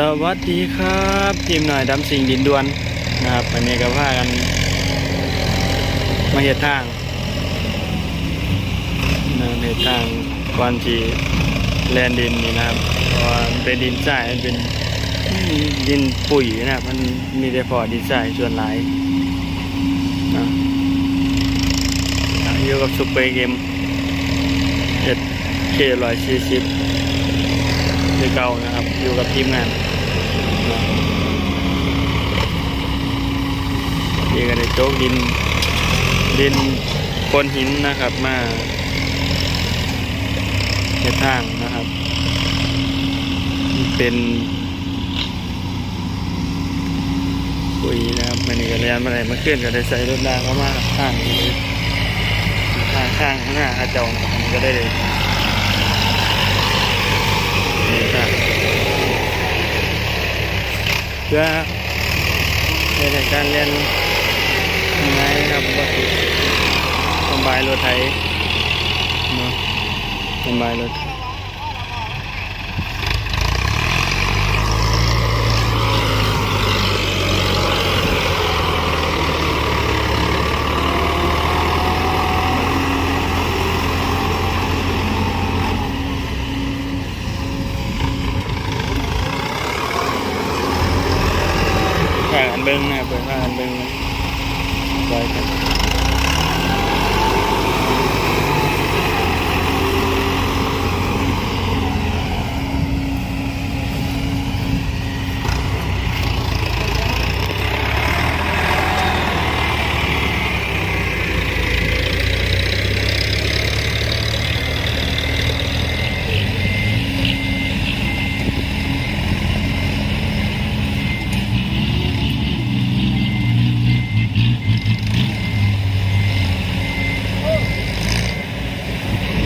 สวัสดีครับทีมหน่อยดำสิงดินดวนนะครับวันนี้ก็พากันมาเหตุทางนะเหตุทางก่อนที่แลนดินนี่นะครับเพราะว่ามันเป็นดินทรายมันเป็นดินปุ๋ยนะครับมันมีแต่พอดินทรายส่วนหลายนะอะอยู่กับซุปเปอร์เกมเอ็ดเคร้อยสี่สิบ คือเก่านะครับ อยู่กับทีมงานนี่ก็ได้โจ๊กดิน ดินปนหินนะครับมาในทางนะครับ เป็นปุ๋ยนะครับมันนี่ก็เรียนมาไหนมาขึ้นก็ได้ใส่รถลากเข้ามาข้างนี้ข้างข้างข้างหน้าอาเจ้านะครับมันก็ได้เลยนี่ครับ เพื่อในการเรียนง่ายนะครับว่าคือสบายรถไถเนาะสบายรถ เบิ้งนะครับเปิดพากันเบิ้งไว้ครับ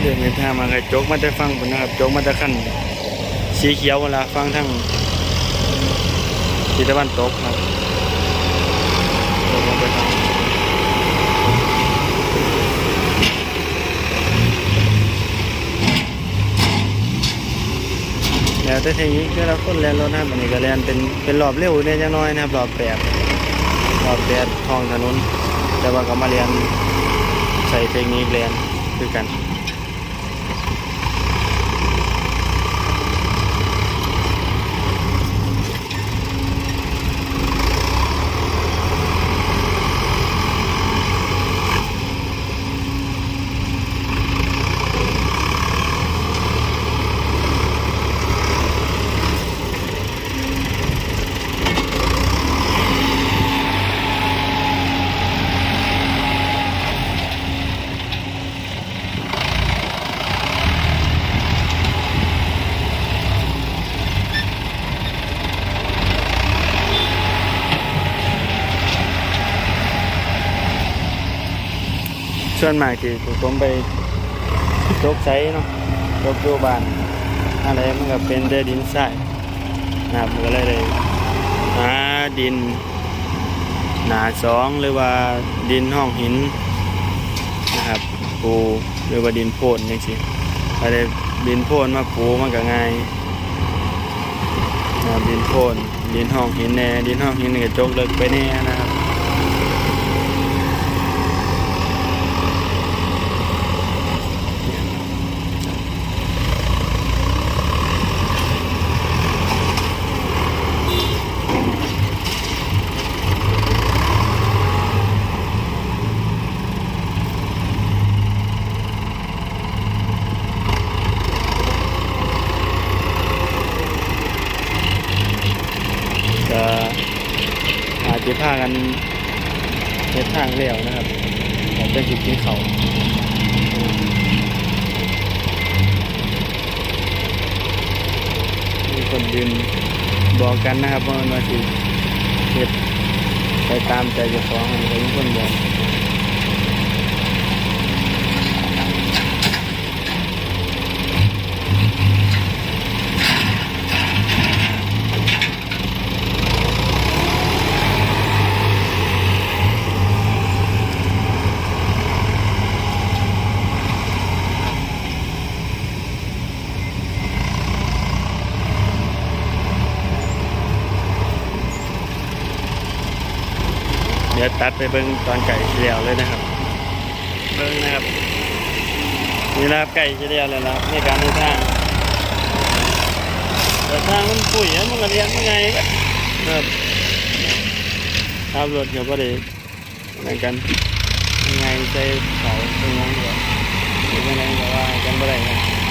เดินเดินทางมา ไงโจกมาจะฟังผมนะครับโจกมาจะขั้นสีเขียวเวลาฟังทั้งทิศตะวันตกครับโจกมาไปทางแล้วแต่ทีนี้ก็เราคนแลนรถนะครับอันนี้ก็แลนเป็นเป็นรอบเร็วเนี่ยจังน้อยนะครับรอบแปดรอบแปดท้องถนนแต่ว่าก็มาเรียนใส่เทคนิคเรียนคือกัน วนมากที่ผมไปโจกไซเนาะโจกโยบานอะไรมันก็เป็นได้ดินทรายนะครับมันก็เลยได้หาดินหนาสองหรือว่าดินห้องหินนะครับปูหรือว่าดินโพนอย่างสิอะไรดินโพนมาปูมันก็ง่ายนะดินโพนดินห้องหินแน่ดินห้องหินนี่ก็โจกเลิกไปแน่นะครับ ก็ อาจจะพากันเฮ็ดทางเลี้วนะครับผมเป็นสิกินเขามีคนยืนบอกกันนะครับว่ามาสิเฮ็ดไปตามใจเจ้าของมันก็มีคนบอก ดี๋ยวตัดไปเบิ้งตอนไก่เสียวเลยนะครับ เบิ้งนะครับนี่นะครับไก่เสียวเลยละในการเดินทางแต่ทางมันปุ๋ยมันก็เรียนยังไงครับขับรถกับประเดี๋ยวอะไรกันยังไงใจเขาเป็นยังไงก็เป็นยังไงก็ว่ากันบ่ได้ครับ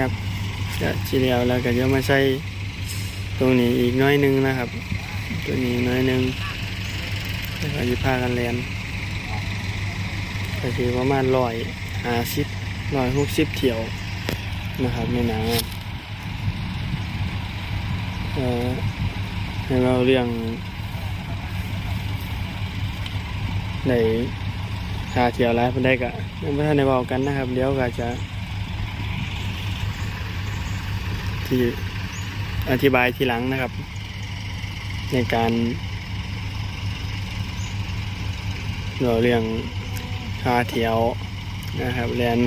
ครับจะชีเดียวแล้วก็จะมาใส่ตรงนี้อีกน้อยหนึงนะครับ ตัวนี้น้อยหนึงแล้วก็จะพากันเรียนก็คือประมาณร้อยห้าสิบร้อยหกสิบเที่ยวนะครับในหนังเออให้เราเรื่องในคาเที่ยวแล้วเพิ่นได้ก็ยังไม่ทันได้บอกกันนะครับ เดี๋ยวก็จะ ที่อธิบายทีหลังนะครับ ในการเราเรื่องคาเทียวนะครับเรียน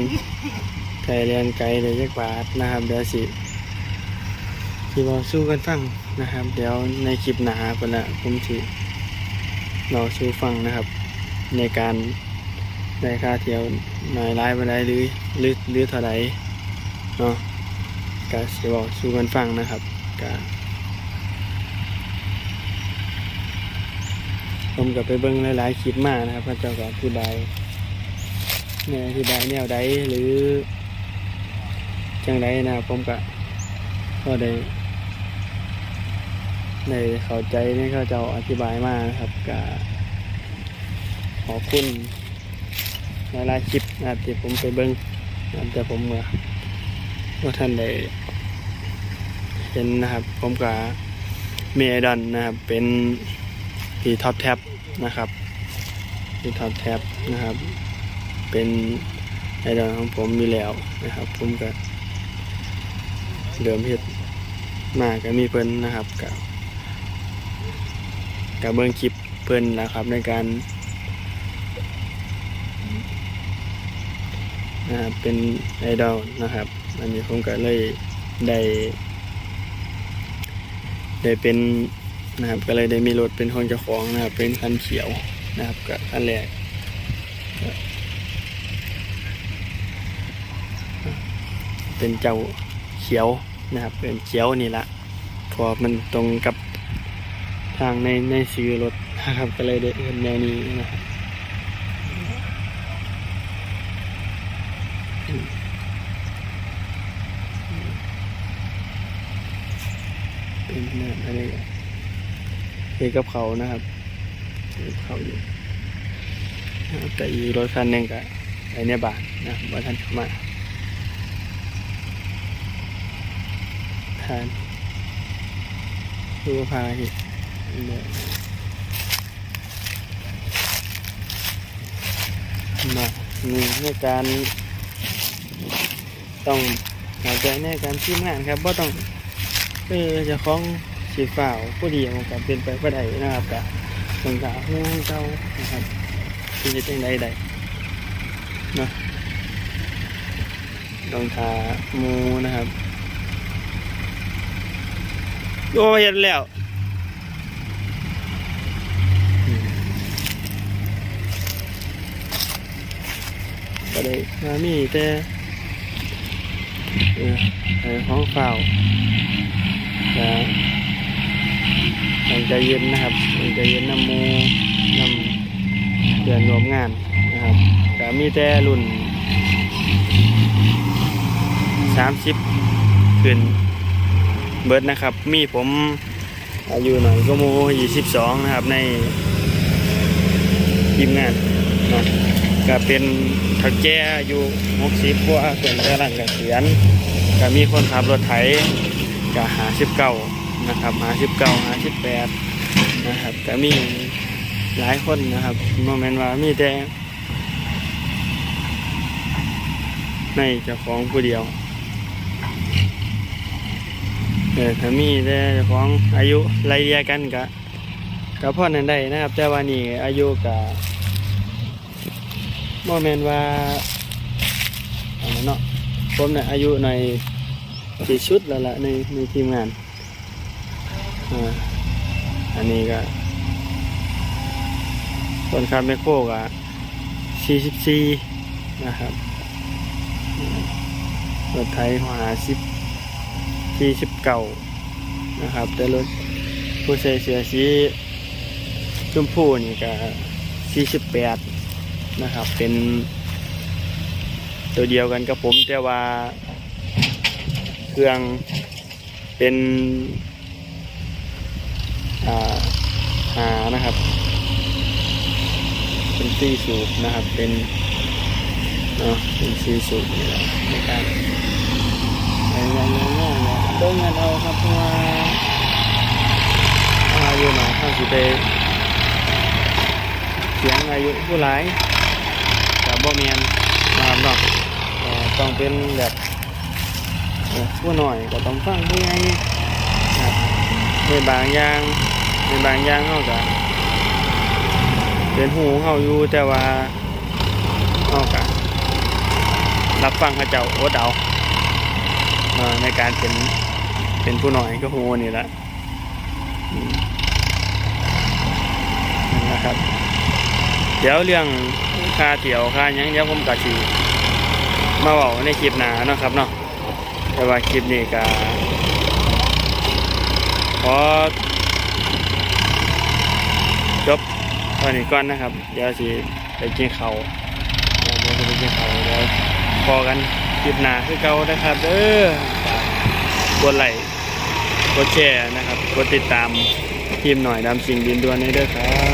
ไกลเรียนไกลเลยจักบาทนะครับเดี๋ยวสิที่เราสู้กันฟังนะครับ เดี๋ยวในคลิปหนาเนละผมสิเราสู้ฟังนะครับ ในการได้ค่าเที่ยวหน่อยร้ายไปได้หรือหรือหรือเท่าไหร่เนาะ ก็สิบอกสู่กันฟังนะครับก็ผมก็ไปเบิ่งหลายๆคลิปมานะครับพระเจ้าก็อธิบายแนวอธิบายแนวใดหรือจังใดนะครับผมก็ก็ได้ได้เข้าใจในเขาจ้าอธิบายมากนะครับก็ขอบคุณหลายๆคลิปนะครับที่ผมไปเบิ่งแต่ผมเมื่อ ว่าท่านได้เห็นนะครับ ผมกับเมไอดอนนะครับ เป็นพีท็อปแท็บนะครับพีท็อปแท็บนะครับ เป็นไอดอลของผมอยู่แล้วนะครับ ผมก็เดิมเฮ็ดมาก็มีเพิ่นนะครับกับกับเบิ้งคลิปเพิ่นนะครับในการนะครับเป็นไอดอลนะครับ อันนี้ผมก็เลยได้ได้เป็นนะครับก็เลยได้มีรถเป็นของเจ้าของนะครับ เป็นคันเขียวนะครับกับคันแรกเป็นเจ้าเขียวนะครับ เป็นเขียวนี่ละเพอมันตรงกับทางในในซื้อรถนะครับ ก็เลยได้เอินแนวนี้นะครับ เป็นนื้ออะไรกันเอกับเขานะครับเอกกับเขาอยู่แต่อีรถคันหนึ่งก็ไอเนี่ยบาทนะว่าท่านเข้ามาทานดูพาเห็นเนี่ยมานี่ในการต้องหาใจในการทีมงานครับว่าต้อง เออจะคล้องสีฝ่าวผู้เดียวกับเป็นไปก็ได้นะครับกับสงสารเรื่องเจ้านะครับที่จะเป็นใดใดเนาะต้องทามูนะครับโอ้เห็นแล้วอืมก็ได้มามีแต่ เออไอ้องเฝ่าวจะต้องใจเย็นนะครับต้องใจเย็นน้ำมูน้ำเดือนรวมงานนะครับก็มีแต่รุ่นสามสิบขึ้นเบิร์ดนะครับ มีผมอายุหน่อยก็โมยี่สิบสองนะครับในทีมงานนะ ก็เป็นถักแก่อายุหกสิบกว่าเป็นกำลังเกษียณก็มีคนขับรถไถก็หาสิบเก้านะครับหาสิบเก้าหาสิบแปดนะครับก็มีหลายคนนะครับโมเมนต์ว่ามีแต่ในเจ้าของผู้เดียวเออถ้ามีแต่เจ้าของอายุไล่เรียกันกะก็พ่อนั้นได้นะครับ แต่ว่านี่อายุกะ โมเมนว่าอันนั้นเนาะผมเนี่ยอายุในอยที่ชุดแล้วล่ะในในทีมงานอ่าอันนี้ก็คนขับแมคโครกะ44นะครับรถไทยหัวสิบสี่สิบเก่านะครับ แต่รถผู้ใส่เสื้อสีชมพูนี่ก็สี่สิบแปด นะครับ เป็น ตัวเดียวกันกับผมแต่ว่า เครื่องเป็นอ่าหานะครับ เป็นซีสูบนะครับ เป็นเนาะเป็นซีสูบนี่แหละในการในงานงานงานเนี่ยเดินงานเอาครับเพราะว่าอายุหน่อยข้าสิไปเสียงอายุผู้หลาย บบ่เมียนนะครับเนาะต้องเป็นแบบผู้หน่อยก็ต้องฟังผู้ใหญ่ในบางอย่างในบางอย่างเขาก็เป็นหูเขาอยู่แต่ว่าเขากะรับฟังเขาเจ้าโอดเอาในการเป็นเป็นผู้หน่อยก็หูนี่แหละนะครับ เดี๋ยวเรื่องค่าเที่ยวค่ายังเดี๋ยวผมกะชีมาบอกในคลิปหนาเนาะครับเนาะแต่ว่าคลิปนี้ก็ขอจบตอนนี้ก่อนนะครับ เดี๋ยวสิไปกินเขาเดี๋ยวจะไปกินเขาเดี๋ยวพอกันคลิปหนาคือเก่านะครับเด้อกดไลค์กดแชร์นะครับ กดติดตามทีมหน่อยดำสิ่งดินดวนนี้ด้วยครับ